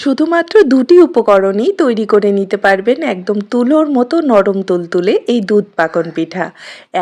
শুধুমাত্র দুটি উপকরণেই তৈরি করে নিতে পারবেন একদম তুলোর মতো নরম তুলতুলে এই দুধ পাকন পিঠা।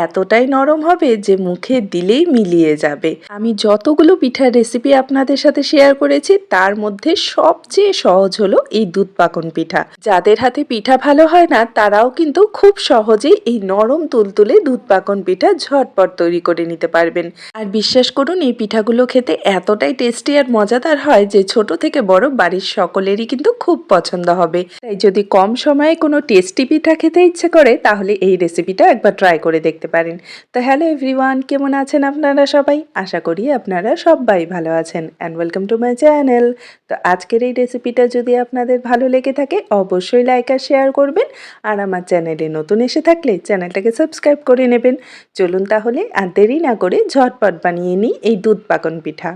এতটাই নরম হবে যে মুখে দিলেই মিলিয়ে যাবে। আমি যতগুলো পিঠার রেসিপি আপনাদের সাথে শেয়ার করেছি, তার মধ্যে সবচেয়ে সহজ হলো এই দুধ পাকন পিঠা। যাদের হাতে পিঠা ভালো হয় না, তারাও কিন্তু খুব সহজেই এই নরম তুলতুলে দুধ পাকন পিঠা ঝটপট তৈরি করে নিতে পারবেন। আর বিশ্বাস করুন, এই পিঠাগুলো খেতে এতটাই টেস্টি আর মজাদার হয় যে ছোট থেকে বড় বাড়ির সকলেরই কিন্তু খুব পছন্দ হবে। তাই যদি কম সময়ে কোনো টেস্টি পিঠা খেতে ইচ্ছে করে, তাহলে এই রেসিপিটা একবার ট্রাই করে দেখতে পারেন। তো হ্যালো এভরিওয়ান, কেমন আছেন আপনারা সবাই? আশা করি আপনারা সবাই ভালো আছেন। And welcome to my channel তো আজকের এই রেসিপিটা যদি আপনাদের ভালো লেগে থাকে, অবশ্যই লাইক আর শেয়ার করবেন। আর আমার চ্যানেলে নতুন এসে থাকলে চ্যানেলটাকে সাবস্ক্রাইব করে নেবেন। চলুন তাহলে আর দেরি না করে ঝটপট বানিয়ে নিই এই দুধ পাকন পিঠা।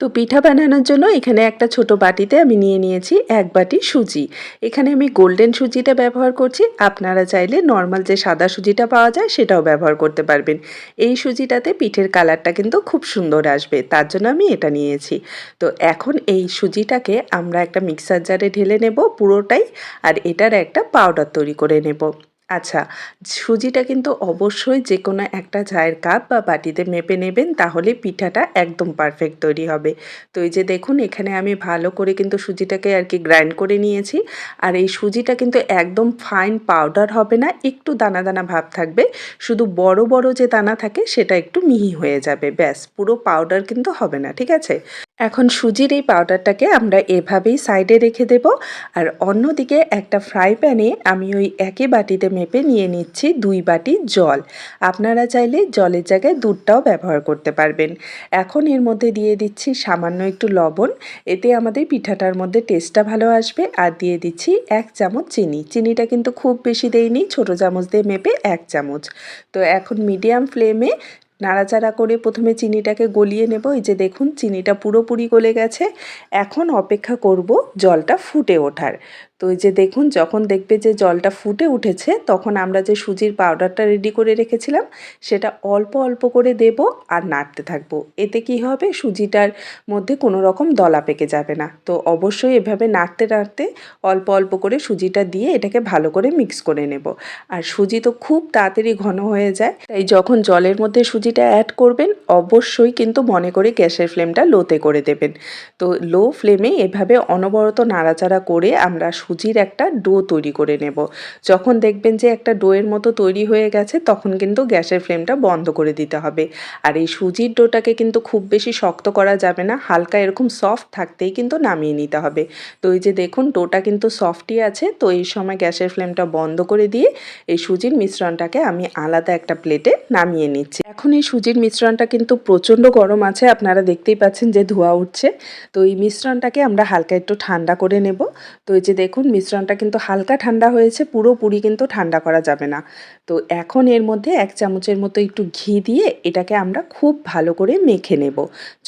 তো পিঠা বানানোর জন্য এখানে একটা ছোট বাটিতে আমি নিয়ে নিয়েছি এক বাটি সুজি। এখানে আমি গোল্ডেন সুজিটা ব্যবহার করছি। আপনারা চাইলে নর্মাল যে সাদা সুজিটা পাওয়া যায় সেটাও ব্যবহার করতে পারবেন। এই সুজিটাতে পিঠের কালারটা কিন্তু খুব সুন্দর আসবে, তার জন্য আমি এটা নিয়েছি। তো এখন এই সুজিটাকে আমরা একটা মিক্সার জারে ঢেলে নেব পুরোটাই, আর এটার একটা পাউডার তৈরি করে নেব। আচ্ছা সুজিটা কিন্তু অবশ্যই যে কোনো একটা চায়ের কাপ বা বাটিতে মেপে নেবেন, তাহলে পিঠাটা একদম পারফেক্ট তৈরি হবে। তো এই যে দেখুন, এখানে আমি ভালো করে কিন্তু সুজিটাকে আর কি গ্রাইন্ড করে নিয়েছি। আর এই সুজিটা কিন্তু একদম ফাইন পাউডার হবে না, একটু দানা দানা ভাব থাকবে। শুধু বড় বড় যে দানা থাকে, সেটা একটু মিহি হয়ে যাবে। ব্যাস, পুরো পাউডার কিন্তু হবে না, ঠিক আছে? এখন সুজির এই পাউডারটাকে আমরা এভাবেই সাইডে রেখে দেব। আর অন্যদিকে একটা ফ্রাই প্যানে আমি ওই একই বাটিতে মেপে নিয়ে নিচ্ছি দুই বাটি জল। আপনারা চাইলে জলের জায়গায় দুধটাও ব্যবহার করতে পারবেন। এখন এর মধ্যে দিয়ে দিচ্ছি সামান্য একটু লবণ। এতে আমাদের পিঠাটার মধ্যে টেস্টটা ভালো আসবে। আর দিয়ে দিচ্ছি এক চামচ চিনি। চিনিটা কিন্তু খুব বেশি দেইনি, ছোটো চামচ দিয়ে মেপে এক চামচ। তো এখন মিডিয়াম ফ্লেমে নাড়াচাড়া করে প্রথমে চিনিটাকে গলিয়ে নেব। এই যে দেখুন, চিনিটা পুরোপুরি গলে গেছে। এখন অপেক্ষা করব জলটা ফুটে ওঠার। তো এই যে দেখুন, যখন দেখবে যে জলটা ফুটে উঠেছে, তখন আমরা যে সুজির পাউডারটা রেডি করে রেখেছিলাম, সেটা অল্প অল্প করে দেব আর নাড়তে থাকব। এতে কি হবে? সুজিটার মধ্যে কোনো রকম দলা পেকে যাবে না। তো অবশ্যই এভাবে নাড়তে নাড়তে অল্প অল্প করে সুজিটা দিয়ে এটাকে ভালো করে মিক্স করে নেব। আর সুজি তো খুব তাড়াতাড়ি ঘন হয়ে যায়, তাই যখন জলের মধ্যে সুজিটা অ্যাড করবেন, অবশ্যই কিন্তু মনে করে গ্যাসের ফ্লেমটা লোতে করে দেবেন। তো লো ফ্লেমে এভাবে অনবরত নাড়াচাড়া করে আমরা সুজির একটা ডো তৈরি করে নেব। যখন দেখবেন যে একটা ডোয়ের মতো তৈরি হয়ে গেছে, তখন কিন্তু গ্যাসের ফ্লেমটা বন্ধ করে দিতে হবে। আর এই সুজির ডোটাকে কিন্তু খুব বেশি শক্ত করা যাবে না, হালকা এরকম সফট থাকতেই কিন্তু নামিয়ে নিতে হবে। তো এই যে দেখুন, ডোটা কিন্তু সফটই আছে, তো এই সময় গ্যাসের ফ্লেমটা বন্ধ করে দিয়ে এই সুজির মিশ্রণটাকে আমি আলাদা একটা প্লেটে নামিয়ে নিচ্ছি। এখন এই সুজির মিশ্রণটা কিন্তু প্রচণ্ড গরম আছে, আপনারা দেখতেই পাচ্ছেন যে ধোয়া উঠছে। তো এই মিশ্রণটাকে আমরা হালকা একটু ঠান্ডা করে নেব। তো এই যে দেখুন দেখুন মিশ্রণটা কিন্তু হালকা ঠান্ডা হয়েছে, পুরোপুরি কিন্তু ঠান্ডা করা যাবে না। তো এখন এর মধ্যে এক চামচের মতো একটু ঘি দিয়ে এটাকে আমরা খুব ভালো করে মেখে নেব।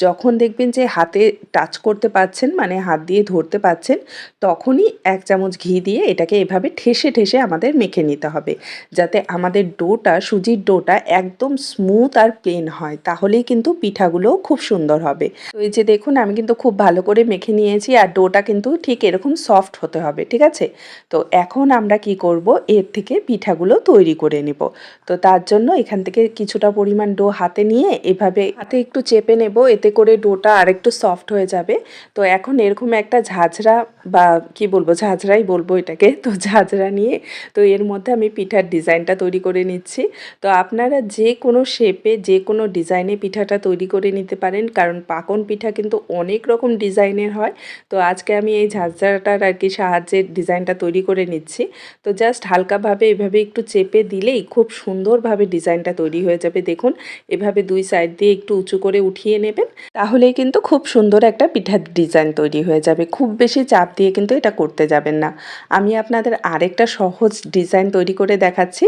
যখন দেখবেন যে হাতে টাচ করতে পারছেন মানে হাত দিয়ে ধরতে পারছেন, তখনই এক চামচ ঘি দিয়ে এটাকে এভাবে ঠেসে ঠেসে আমাদের মেখে নিতে হবে। যাতে আমাদের ডোটা, সুজির ডোটা একদম স্মুথ আর প্লেন হয়, তাহলেই কিন্তু পিঠাগুলোও খুব সুন্দর হবে। তো এই যে দেখুন, আমি কিন্তু খুব ভালো করে মেখে নিয়েছি, আর ডোটা কিন্তু ঠিক এরকম সফট হতে হবে। ঠিক আছে? তো এখন আমরা কি করব? এর থেকে পিঠাগুলো তৈরি করে নেব। তো তার জন্য এখান থেকে কিছুটা পরিমাণ ডো হাতে নিয়ে এভাবে হাতে একটু চেপে নেব, এতে করে ডোটা আরেকটু সফট হয়ে যাবে। তো এখন এরকম একটা ঝাঁঝরা বা কি বলব, ঝাঁঝরাই বলব এটাকে, তো ঝাঁঝরা নিয়ে তো এর মধ্যে আমি পিঠার ডিজাইনটা তৈরি করে নিচ্ছি। তো আপনারা যে কোনো শেপে যে কোনো ডিজাইনে পিঠাটা তৈরি করে নিতে পারেন, কারণ পাকন পিঠা কিন্তু অনেক রকম ডিজাইনের হয়। তো আজকে আমি এই ঝাঁঝরাটার আর কি সাহায্যে ডিজাইনটা তৈরি করে নিচ্ছি। তো জাস্ট হালকাভাবে এভাবে একটু চেপে দিলেই খুব সুন্দরভাবে ডিজাইনটা তৈরি হয়ে যাবে। দেখুন, এভাবে দুই সাইড দিয়ে একটু উঁচু করে উঠিয়ে নেবেন, তাহলেই কিন্তু খুব সুন্দর একটা পিঠার ডিজাইন তৈরি হয়ে যাবে। খুব বেশি চাপ দিয়ে কিন্তু এটা করতে যাবেন না। আমি আপনাদের আরেকটা সহজ ডিজাইন তৈরি করে দেখাচ্ছি।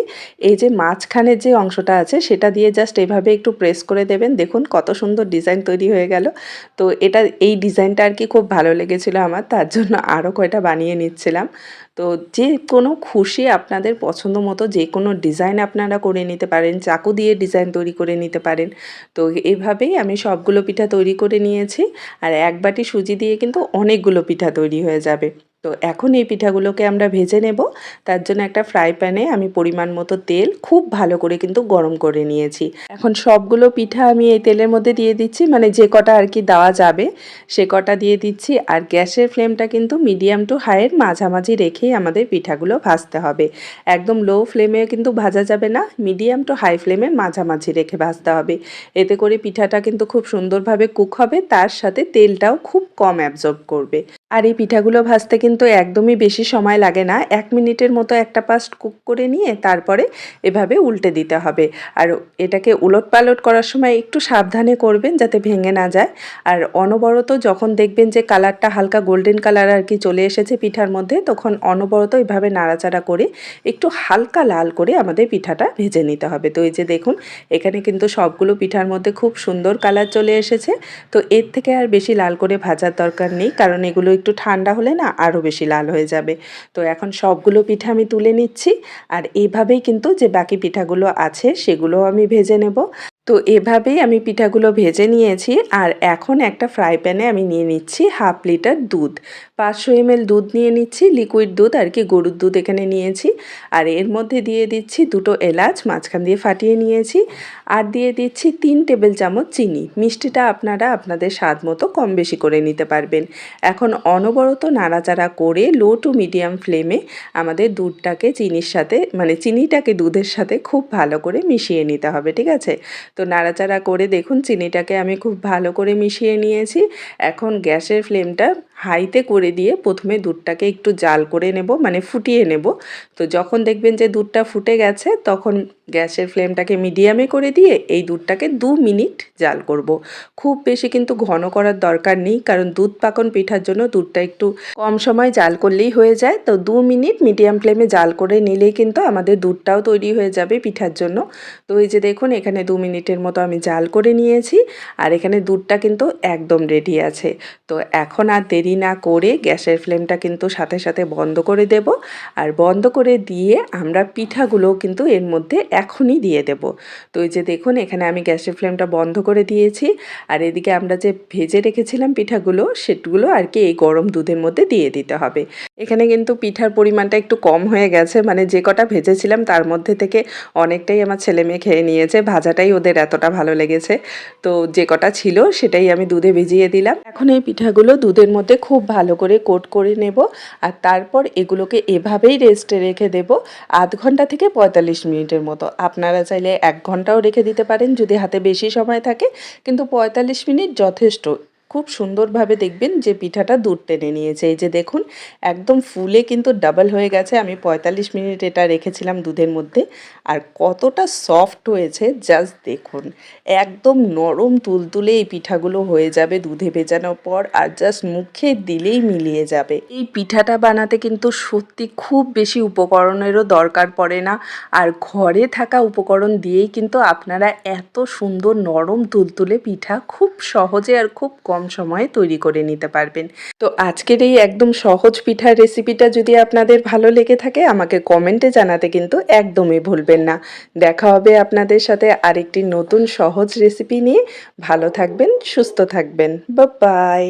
এই যে মাঝখানের যে অংশটা আছে, সেটা দিয়ে জাস্ট এভাবে একটু প্রেস করে দেবেন। দেখুন, কত সুন্দর ডিজাইন তৈরি হয়ে গেল। তো এটা, এই ডিজাইনটা আর কি খুব ভালো লেগেছিলো আমার। তার জন্য আরও কয়টা বানিয়ে নিচ্ছিলাম। তো যে কোনো খুশি আপনাদের পছন্দ মতো যে কোনো ডিজাইন আপনারা করে নিতে পারেন, চাকু দিয়ে ডিজাইন তৈরি করে নিতে পারেন। তো এভাবেই আমি সবগুলো পিঠা তৈরি করে নিয়েছি। আর এক বাটি সুজি দিয়ে কিন্তু অনেকগুলো পিঠা তৈরি হয়ে যাবে। তো এখন এই পিঠাগুলোকে আমরা ভেজে নেব। তার জন্য একটা ফ্রাই প্যানে আমি পরিমাণ মতো তেল খুব ভালো করে কিন্তু গরম করে নিয়েছি। এখন সবগুলো পিঠা আমি এই তেলের মধ্যে দিয়ে দিচ্ছি। মানে যে কটা আর কি দেওয়া যাবে সে কটা দিয়ে দিচ্ছি। আর গ্যাসের ফ্লেমটা কিন্তু মিডিয়াম টু হাইয়ের মাঝামাঝি রেখেই আমাদের পিঠাগুলো ভাজতে হবে। একদম লো ফ্লেমে কিন্তু ভাজা যাবে না মিডিয়াম টু হাই ফ্লেমের মাঝামাঝি রেখে ভাজতে হবে। এতে করে পিঠাটা কিন্তু খুব সুন্দরভাবে কুক হবে। তার সাথে তেলটাও খুব কম অ্যাবজর্ব করবে। আর এই পিঠাগুলো ভাজতে কিন্তু একদমই বেশি সময় লাগে না। এক মিনিটের মতো একটা পাস্ট কুক করে নিয়ে তারপরে এভাবে উল্টে দিতে হবে। আর এটাকে উলট পালট করার সময় একটু সাবধানে করবেন যাতে ভেঙে না যায়। আর অনবরত যখন দেখবেন যে কালারটা হালকা গোল্ডেন কালার আর কি চলে এসেছে পিঠার মধ্যে, তখন অনবরত এভাবে নাড়াচাড়া করে একটু হালকা লাল করে আমাদের পিঠাটা ভেজে নিতে হবে। তো এই যে দেখুন, এখানে কিন্তু সবগুলো পিঠার মধ্যে খুব সুন্দর কালার চলে এসেছে। তো এর থেকে আর বেশি লাল করে ভাজার দরকার নেই, কারণ এগুলো একটু ঠান্ডা হলে না আরও বেশি লাল হয়ে যাবে। তো এখন সবগুলো পিঠা আমি তুলে নিচ্ছি আর এভাবেই কিন্তু যে বাকি পিঠাগুলো আছে সেগুলো আমি ভেজে নেব। তো এভাবেই আমি পিঠাগুলো ভেজে নিয়েছি আর এখন একটা ফ্রাই প্যানে আমি নিয়ে নিচ্ছি হাফ লিটার দুধ। পাঁচশো এমএল দুধ নিয়ে নিচ্ছি লিকুইড দুধ আর কি গরুর দুধ এখানে নিয়েছি। আর এর মধ্যে দিয়ে দিচ্ছি দুটো এলাচ, মাঝখান দিয়ে ফাটিয়ে নিয়েছি। আর দিয়ে দিচ্ছি তিন টেবিল চামচ চিনি। মিষ্টিটা আপনারা আপনাদের স্বাদ মতো কম বেশি করে নিতে পারবেন। এখন অনবরত নাড়াচাড়া করে লো টু মিডিয়াম ফ্লেমে আমাদের দুধটাকে চিনির সাথে মানে চিনিটাকে দুধের সাথে খুব ভালো করে মিশিয়ে নিতে হবে, ঠিক আছে? তো নাড়াচাড়া করে দেখুন, চিনিটাকে আমি খুব ভালো করে মিশিয়ে নিয়েছি। এখন গ্যাসের ফ্লেমটা হাইতে করে দিয়ে প্রথমে দুধটাকে একটু জাল করে নেব মানে ফুটিয়ে নেব। তো যখন দেখবেন যে দুধটা ফুটে গেছে, তখন গ্যাসের ফ্লেমটাকে মিডিয়ামে করে দিয়ে এই দুধটাকে দু মিনিট জাল করব। খুব বেশি কিন্তু ঘন করার দরকার নেই, কারণ দুধ পাকন পিঠার জন্য দুধটা একটু কম সময় জাল করলেই হয়ে যায়। তো দু মিনিট মিডিয়াম ফ্লেমে জাল করে নিলেই কিন্তু আমাদের দুধটাও তৈরি হয়ে যাবে পিঠার জন্য। তো এই যে দেখুন, এখানে দু মিনিটের মতো আমি জাল করে নিয়েছি, আর এখানে দুধটা কিন্তু একদম রেডি আছে। তো এখন আর না করে গ্যাসের ফ্লেমটা কিন্তু সাথে সাথে বন্ধ করে দেব। আর বন্ধ করে দিয়ে আমরা পিঠাগুলো কিন্তু এর মধ্যে এখনই দিয়ে দেব। তো এই যে দেখুন, এখানে আমি গ্যাসের ফ্লেমটা বন্ধ করে দিয়েছি। আর এদিকে আমরা যে ভেজে রেখেছিলাম পিঠাগুলো, সেগুলো আর কি এই গরম দুধের মধ্যে দিয়ে দিতে হবে। এখানে কিন্তু পিঠার পরিমাণটা একটু কম হয়ে গেছে। মানে যে কটা ভেজেছিলাম, তার মধ্যে থেকে অনেকটাই আমার ছেলে মেয়ে খেয়ে নিয়েছে। ভাজাটাই ওদের এতটা ভালো লেগেছে। তো যে কটা ছিল, সেটাই আমি দুধে ভিজিয়ে দিলাম। এখন এই পিঠাগুলো দুধের মধ্যে খুব ভালো করে কোট করে নেব আর তারপর এগুলোকে এভাবেই রেস্টে রেখে দেব আধ ঘণ্টা থেকে পঁয়তাল্লিশ মিনিটের মতো। আপনারা চাইলে এক ঘন্টাও রেখে দিতে পারেন যদি হাতে বেশি সময় থাকে। কিন্তু পঁয়তাল্লিশ মিনিট যথেষ্ট। খুব সুন্দরভাবে দেখবেন যে পিঠাটা দুধ টেনে নিয়েছে। এই যে দেখুন, একদম ফুলে কিন্তু ডাবল হয়ে গেছে। আমি পঁয়তাল্লিশ মিনিট এটা রেখেছিলাম দুধের মধ্যে। আর কতটা সফট হয়েছে জাস্ট দেখুন। একদম নরম তুলতুলে এই পিঠাগুলো হয়ে যাবে দুধে ভেজানোর পর আর জাস্ট মুখে দিলেই মিলিয়ে যাবে। এই পিঠাটা বানাতে কিন্তু সত্যি খুব বেশি উপকরণেরও দরকার পড়ে না। আর ঘরে থাকা উপকরণ দিয়েই কিন্তু আপনারা এত সুন্দর নরম তুলতুলে পিঠা খুব সহজে আর খুব কম সময়ে তৈরি করে নিতে পারবেন। তো আজকের এই একদম সহজ পিঠার রেসিপিটা যদি আপনাদের ভালো লেগে থাকে, আমাকে কমেন্টে জানাতে কিন্তু একদমই ভুলবেন না। দেখা হবে আপনাদের সাথে আরেকটি নতুন সহজ রেসিপি নিয়ে। ভালো থাকবেন, সুস্থ থাকবেন। বাই